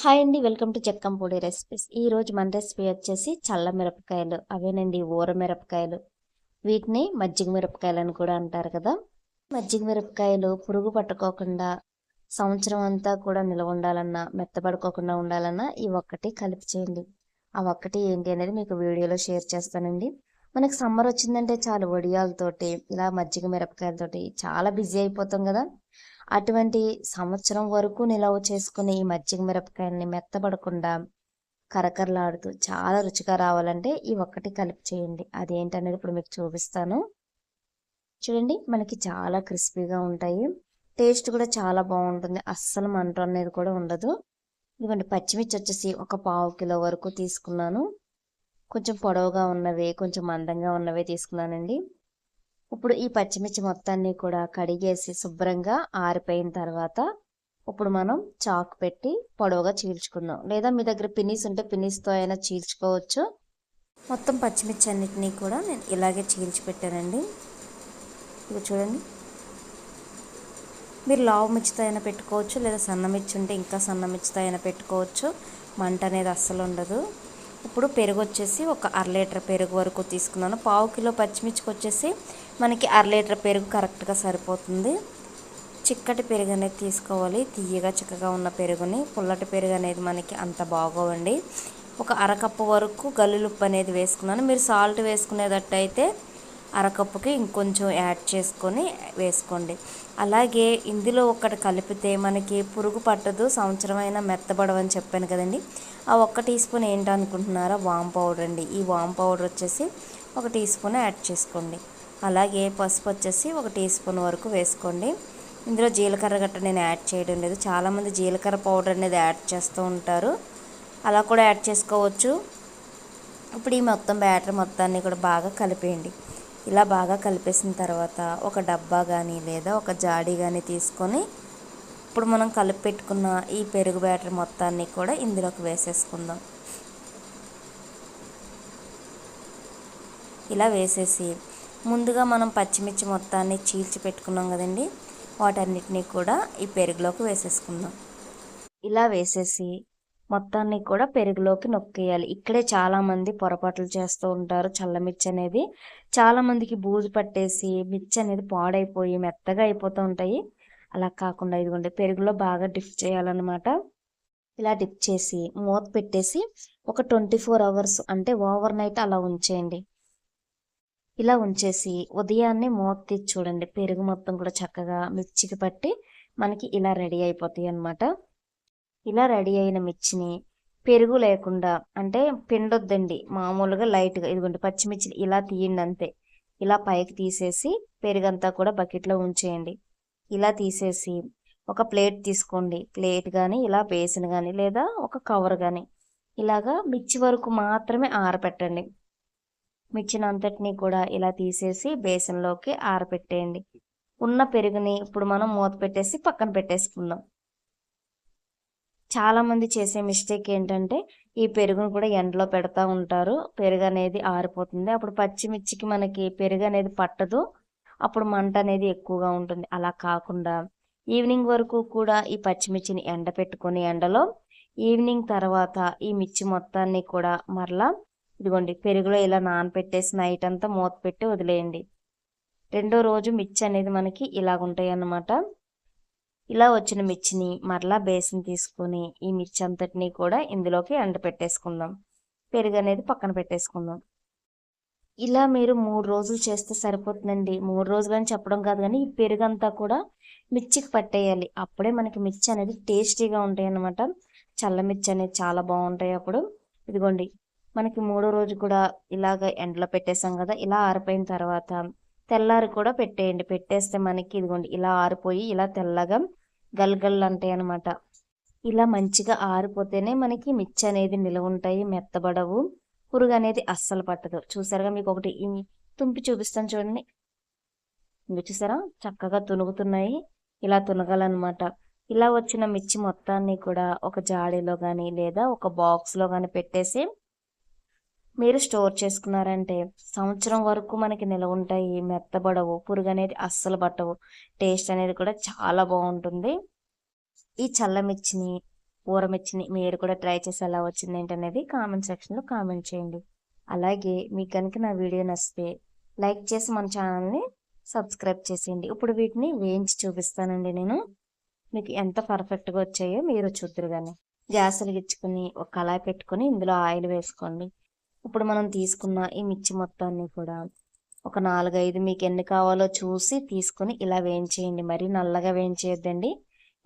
Hi అండి welcome to Chekkampudi recipes. ఈ రోజు మన రెసిపీ వచ్చేసి చల్ల మిరపకాయలు అవేనండి ఊర మిరపకాయలు. వీటిని మజ్జిగ మిరపకాయలు అని కూడా అంటారు కదా. మజ్జిగ మిరపకాయలు పురుగు పట్టుకోకుండా సంవత్సరం అంతా కూడా నిల్వ ఉండాలన్నా మెత్తబడుకోకుండా ఉండాలన్నా ఈ ఒక్కటి కలిపి చేయండి. ఆ ఒక్కటి ఏంటి అనేది మీకు వీడియోలో షేర్ చేస్తానండి. మనకు సమ్మర్ వచ్చిందంటే చాలు వడియాలతోటి ఇలా మజ్జిగ మిరపకాయలతోటి చాలా బిజీ అయిపోతాం కదా. అటువంటి సంవత్సరం వరకు నిలవ చేసుకునే ఈ మజ్జిగ మిరపకాయల్ని మెత్తబడకుండా కరకరలాడుతూ చాలా రుచిగా రావాలంటే ఈ ఒక్కటి కలిపి చేయండి. అదేంటనేది ఇప్పుడు మీకు చూపిస్తాను. చూడండి మనకి చాలా క్రిస్పీగా ఉంటాయి. టేస్ట్ కూడా చాలా బాగుంటుంది. అస్సలు మంట అనేది కూడా ఉండదు. ఇదిగోండి పచ్చిమిర్చి వచ్చేసి ఒక పావు కిలో వరకు తీసుకున్నాను. కొంచెం పొడవుగా ఉన్నవి కొంచెం మందంగా ఉన్నవి తీసుకున్నానండి. ఇప్పుడు ఈ పచ్చిమిర్చి మొత్తాన్ని కూడా కడిగేసి శుభ్రంగా ఆరిపోయిన తర్వాత ఇప్పుడు మనం చాక్ పెట్టి పొడవుగా చీల్చుకుందాం. లేదా మీ దగ్గర పినీస్ ఉంటే పినీస్తో అయినా చీల్చుకోవచ్చు. మొత్తం పచ్చిమిర్చి అన్నిటినీ కూడా నేను ఇలాగే చీల్చి పెట్టానండి. ఇక చూడండి. మీరు లావు మిర్చితో అయినా పెట్టుకోవచ్చు లేదా సన్న మిర్చి ఉంటే ఇంకా సన్న మిర్చితో అయినా పెట్టుకోవచ్చు. మంట అనేది అస్సలు ఉండదు. ఇప్పుడు పెరుగు వచ్చేసి ఒక అర లీటర్ పెరుగు వరకు తీసుకున్నాను. పావు కిలో పచ్చిమిర్చికి వచ్చేసి మనకి అర లీటర్ పెరుగు కరెక్ట్గా సరిపోతుంది. చిక్కటి పెరుగు అనేది తీసుకోవాలి. తీయగా చిక్కగా ఉన్న పెరుగుని. పుల్లటి పెరుగు అనేది మనకి అంత బాగోవండి. ఒక అరకప్పు వరకు గల్లులుప్పు అనేది వేసుకున్నాను. మీరు సాల్ట్ వేసుకునేటట్టయితే అరకప్పుకి ఇంకొంచెం యాడ్ చేసుకొని వేసుకోండి. అలాగే ఇందులో ఒకటి కలిపితే మనకి పురుగు పట్టదు సంవత్సరమైన మెత్తబడవని చెప్పాను కదండి. ఆ ఒక్క టీ స్పూన్ ఏంటనుకుంటున్నారా? వామ్ పౌడర్ అండి. ఈ వామ్ పౌడర్ వచ్చేసి ఒక టీ స్పూన్ యాడ్ చేసుకోండి. అలాగే పసుపు వచ్చేసి ఒక టీ స్పూన్ వరకు వేసుకోండి. ఇందులో జీలకర్ర గట్ట నేను యాడ్ చేయడం లేదు. చాలామంది జీలకర్ర పౌడర్ అనేది యాడ్ చేస్తూ ఉంటారు. అలా కూడా యాడ్ చేసుకోవచ్చు. ఇప్పుడు ఈ మొత్తం బ్యాటర్ మొత్తాన్ని కూడా బాగా కలిపేయండి. ఇలా బాగా కలిపేసిన తర్వాత ఒక డబ్బా కానీ లేదా ఒక జాడీ కానీ తీసుకొని ఇప్పుడు మనం కలిపి పెట్టుకున్న ఈ పెరుగు బ్యాటర్ మొత్తాన్ని కూడా ఇందులోకి వేసేసుకుందాం. ఇలా వేసేసి ముందుగా మనం పచ్చిమిర్చి మొత్తాన్ని చీల్చి పెట్టుకున్నాం కదండి వాటన్నిటినీ కూడా ఈ పెరుగులోకి వేసేసుకుందాం. ఇలా వేసేసి మొత్తాన్ని కూడా పెరుగులోకి నొక్కేయాలి. ఇక్కడే చాలామంది పొరపాట్లు చేస్తూ ఉంటారు చల్లమిర్చి అనేది చాలామందికి బూజు పట్టేసి మిర్చి అనేది పాడైపోయి మెత్తగా అయిపోతూ ఉంటాయి. అలా కాకుండా ఇదిగోండి పెరుగులో బాగా డిప్ చేయాలన్నమాట. ఇలా డిప్ చేసి మూత పెట్టేసి ఒక ట్వంటీ ఫోర్ అవర్స్ అంటే ఓవర్ నైట్ అలా ఉంచేయండి. ఇలా ఉంచేసి ఉదయాన్నే మూత తీసి చూడండి. పెరుగు మొత్తం కూడా చక్కగా మిర్చికి పట్టి మనకి ఇలా రెడీ అయిపోతాయి అన్నమాట. ఇలా రెడీ అయిన మిర్చిని పెరుగు లేకుండా అంటే పిండొద్దండి మామూలుగా లైట్గా ఇదిగోండి పచ్చిమిర్చిని ఇలా తీయండి అంతే. ఇలా పైకి తీసేసి పెరుగంతా కూడా బకెట్లో ఉంచేయండి. ఇలా తీసేసి ఒక ప్లేట్ తీసుకోండి. ప్లేట్ కానీ ఇలా బేసిన్ కానీ లేదా ఒక కవర్ కానీ ఇలాగా మిర్చి వరకు మాత్రమే ఆరపెట్టండి. మిర్చిని అంతటినీ కూడా ఇలా తీసేసి బేసిన్లోకి ఆరపెట్టేయండి. ఉన్న పెరుగుని ఇప్పుడు మనం మూత పెట్టేసి పక్కన పెట్టేసుకుందాం. చాలామంది చేసే మిస్టేక్ ఏంటంటే ఈ పెరుగును కూడా ఎండలో పెడతా ఉంటారు. పెరుగు అనేది ఆరిపోతుంది. అప్పుడు పచ్చిమిర్చికి మనకి పెరుగు అనేది పట్టదు. అప్పుడు మంట అనేది ఎక్కువగా ఉంటుంది. అలా కాకుండా ఈవినింగ్ వరకు కూడా ఈ పచ్చిమిర్చిని ఎండ పెట్టుకొని ఎండలో ఈవినింగ్ తర్వాత ఈ మిర్చి మొత్తాన్ని కూడా మరలా ఇదిగోండి పెరుగులో ఇలా నానపెట్టేసి నైట్ అంతా మూత పెట్టి వదిలేయండి. రెండో రోజు మిర్చి అనేది మనకి ఇలాగుంటాయి అన్నమాట ఇలా వచ్చిన మిర్చిని మరలా బేసిన్ తీసుకొని ఈ మిర్చి అంతటినీ కూడా ఇందులోకి ఎండ పెట్టేసుకుందాం పెరుగు అనేది పక్కన పెట్టేసుకుందాం. ఇలా మీరు మూడు రోజులు చేస్తే సరిపోతుందండి. మూడు రోజులు అని చెప్పడం కాదు కానీ ఈ పెరుగు అంతా కూడా మిర్చికి పట్టేయాలి. అప్పుడే మనకి మిర్చి అనేది టేస్టీగా ఉంటాయి అన్నమాట. చల్ల మిర్చి అనేది చాలా బాగుంటాయి అప్పుడు. ఇదిగోండి. మనకి మూడో రోజు కూడా ఇలాగ ఎండలో పెట్టేసాం కదా ఇలా ఆరిపోయిన తర్వాత తెల్లారి కూడా పెట్టేయండి. పెట్టేస్తే మనకి ఇదిగోండి ఇలా ఆరిపోయి ఇలా తెల్లగా గల్గల్ అంటాయి అనమాట ఇలా మంచిగా ఆరిపోతేనే మనకి మిర్చి అనేది నిలవ ఉంటాయి మెత్తబడవు పురుగు అనేది అస్సలు పట్టదు. చూసారుగా మీకు ఒకటి తుంపి చూపిస్తాను చూడండి. ఇంక చూసారా? చక్కగా తునుగుతున్నాయి. ఇలా తునగాలన్నమాట. ఇలా వచ్చిన మిర్చి మొత్తాన్ని కూడా ఒక జాడీలో కానీ లేదా ఒక బాక్స్లో కానీ పెట్టేసి మీరు స్టోర్ చేసుకున్నారంటే సంవత్సరం వరకు మనకి నిలవ ఉంటాయి మెత్తబడవు పురుగు అనేది అస్సలు పట్టవు. టేస్ట్ అనేది కూడా చాలా బాగుంటుంది. ఈ చల్లమిర్చిని ఊరమిర్చిని మీరు కూడా ట్రై చేసి ఎలా వచ్చింది ఏంటనేది కామెంట్ సెక్షన్లో కామెంట్ చేయండి. అలాగే మీకు కనుక నా వీడియో నచ్చితే లైక్ చేసి మన ఛానల్ని సబ్స్క్రైబ్ చేసేయండి. ఇప్పుడు వీటిని వేయించి చూపిస్తానండి నేను. మీకు ఎంత పర్ఫెక్ట్గా వచ్చాయో మీరు చూద్దరు కానీ గ్యాస్ వెలిగించుకొని ఒక కళాయి పెట్టుకొని ఇందులో ఆయిల్ వేసుకోండి. ఇప్పుడు మనం తీసుకున్న ఈ మిర్చి మొత్తాన్ని కూడా ఒక నాలుగైదు మీకు ఎన్ని కావాలో చూసి తీసుకొని ఇలా వేయించేయండి. మరి నల్లగా వేయించేయద్దండి.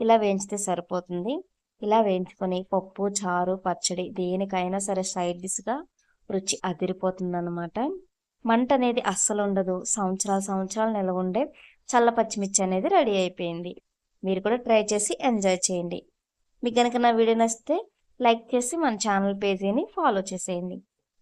ఇలా వేయించితే సరిపోతుంది. ఇలా వేయించుకొని పప్పు చారు పచ్చడి దేనికైనా సరే సైడ్ డిష్గా రుచి అదిరిపోతుంది అనమాట మంట అనేది అస్సలు ఉండదు సంవత్సరాలు సంవత్సరాలు నిల్వ ఉండే చల్ల పచ్చిమిర్చి అనేది రెడీ అయిపోయింది. మీరు కూడా ట్రై చేసి ఎంజాయ్ చేయండి. మీకు కనుక నా వీడియో నచ్చితే లైక్ చేసి మన ఛానల్ పేజీని ఫాలో చేసేయండి.